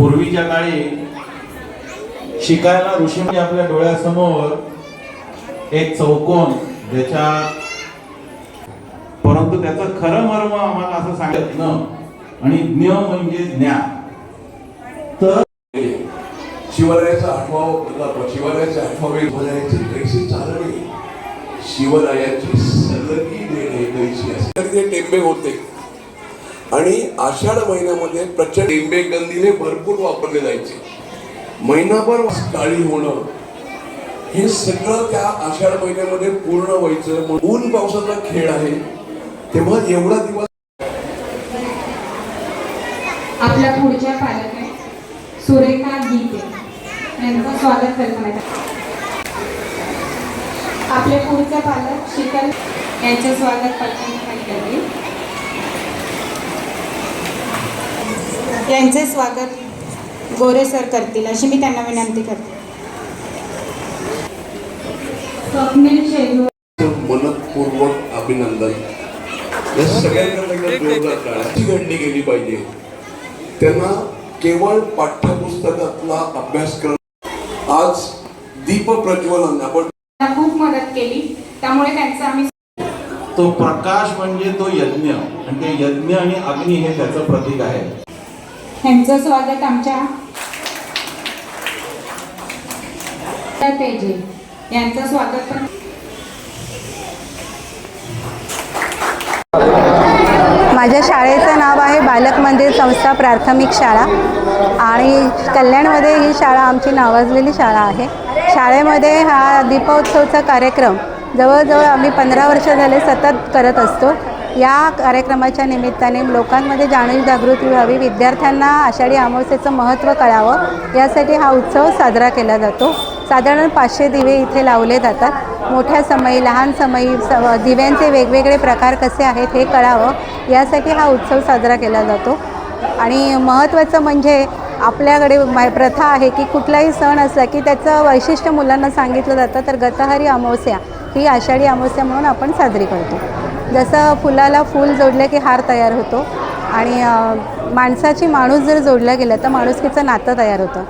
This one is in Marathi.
पूर्वीच्या काळी शिकायला ऋषी आपल्या डोळ्यासमोर एक चौकोन ज्याच्या परंतु त्याचं खरं मर्म आम्हाला असं सांगत न आणि ज्ञ म्हणजे ज्ञान. तर शिवरायाचा आठवा प्रताप शिवरायाचे आठवावे शिवरायाची कैसी चालणे शिवरायाची सलगी देणे कैसी असे. तर ते टेंबे होते. आणि आषाढ महिन्यामध्ये प्रचंड लिंबे गंदीने भरपूर वापरले जायचे. महिनाभर काळी होणं हे सगळं त्या आषाढ महिन्यामध्ये पूर्ण व्हायचं. ऊन पावसाचा खेळ आहे. तेव्हा एवढा दिवस आपल्या पुढच्या पालक आहे सुरेखा गीते यांचं स्वागत करण्यात आपले पुढचे पालक शीतल यांचे स्वागत करण्यात करतील यांचे स्वागत गोरे सर करतील अशी मी त्यांना विनंती करते. मनपूर्वक अभिनंदन. या सगळ्यांकडे घडली गेली पाहिजे. त्यांना केवळ पाठ्यपुस्तकातला अभ्यासक्रम आज दीप प्रज्वलन आपण खूप मदत केली. त्यामुळे त्यांचं आम्ही तो प्रकाश म्हणजे तो यज्ञ. आणि ते यज्ञ आणि अग्नी हे त्याचं प्रतीक आहे. यांचं स्वागत आमच्या तेजे यांचं स्वागत पण माझ्या शाळेचं नाव आहे बालक मंदिर संस्था प्राथमिक शाळा. आणि कल्याणमध्ये ही शाळा आमची नावाजलेली शाळा आहे. शाळेमध्ये हा दीपोत्सवचा कार्यक्रम जवळजवळ आम्ही पंधरा वर्ष झाले सतत करत असतो. या कार्यक्रमाच्या निमित्ताने लोकांमध्ये जाणीव जागृती व्हावी विद्यार्थ्यांना आषाढी अमावस्येचं महत्त्व कळावं यासाठी हा उत्सव साजरा केला जातो. साधारण पाचशे दिवे इथे लावले जातात. मोठ्या समयी लहान समयी स दिव्यांचे वेगवेगळे प्रकार कसे आहेत हे कळावं यासाठी हा उत्सव साजरा केला जातो. आणि महत्त्वाचं म्हणजे आपल्याकडे प्रथा आहे की कुठलाही सण असला की त्याचं वैशिष्ट्य मुलांना सांगितलं जातं तर गतहरी अमावस्या ही आषाढी अमावस्या म्हणून आपण साजरी करतो. जसं फुलाला फूल जोडलं की हार तयार होतो आणि माणसाची माणूस जर जोडला गेला तर माणुसकीचं नातं तयार होतं.